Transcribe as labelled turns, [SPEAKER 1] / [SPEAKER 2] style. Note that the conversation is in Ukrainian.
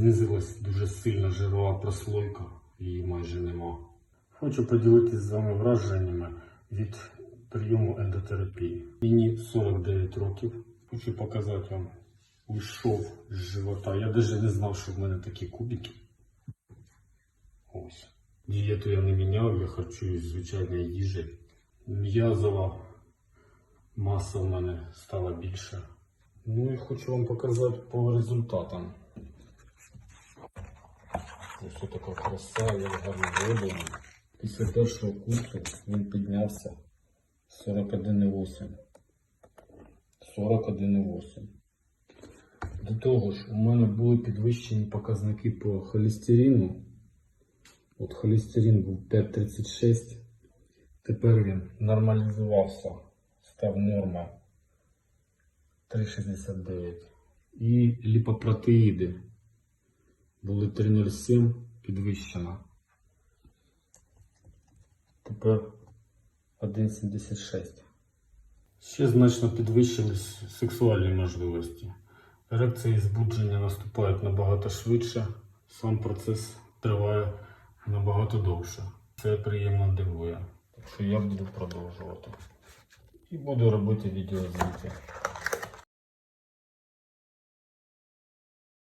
[SPEAKER 1] Знизилась дуже сильна жирова прослойка, її майже нема. Хочу поділитися з вами враженнями від прийому ендотерапії. Мені 49 років. Хочу показати вам. Уйшов з живота. Я навіть не знав, що в мене такі кубики. Ось. Дієту я не міняв, я харчуюсь звичайною їжею. М'язова маса в мене стала більша. Ну і хочу вам показати по результатам. Ось така краса, як гарно зроблено. Після першого курсу він піднявся 41,8. 41,8. До того ж, у мене були підвищені показники по холестерину. От холестерин був 5,36. Тепер він нормалізувався, став норма 3,69. І ліпопротеїди були 3,07 підвищено. Тепер 1,76. Ще значно підвищились сексуальні можливості. Ерекція і збудження наступають набагато швидше, сам процес триває набагато довше. Це приємно дивує. Так що я буду продовжувати. І буду робити відеозвіти.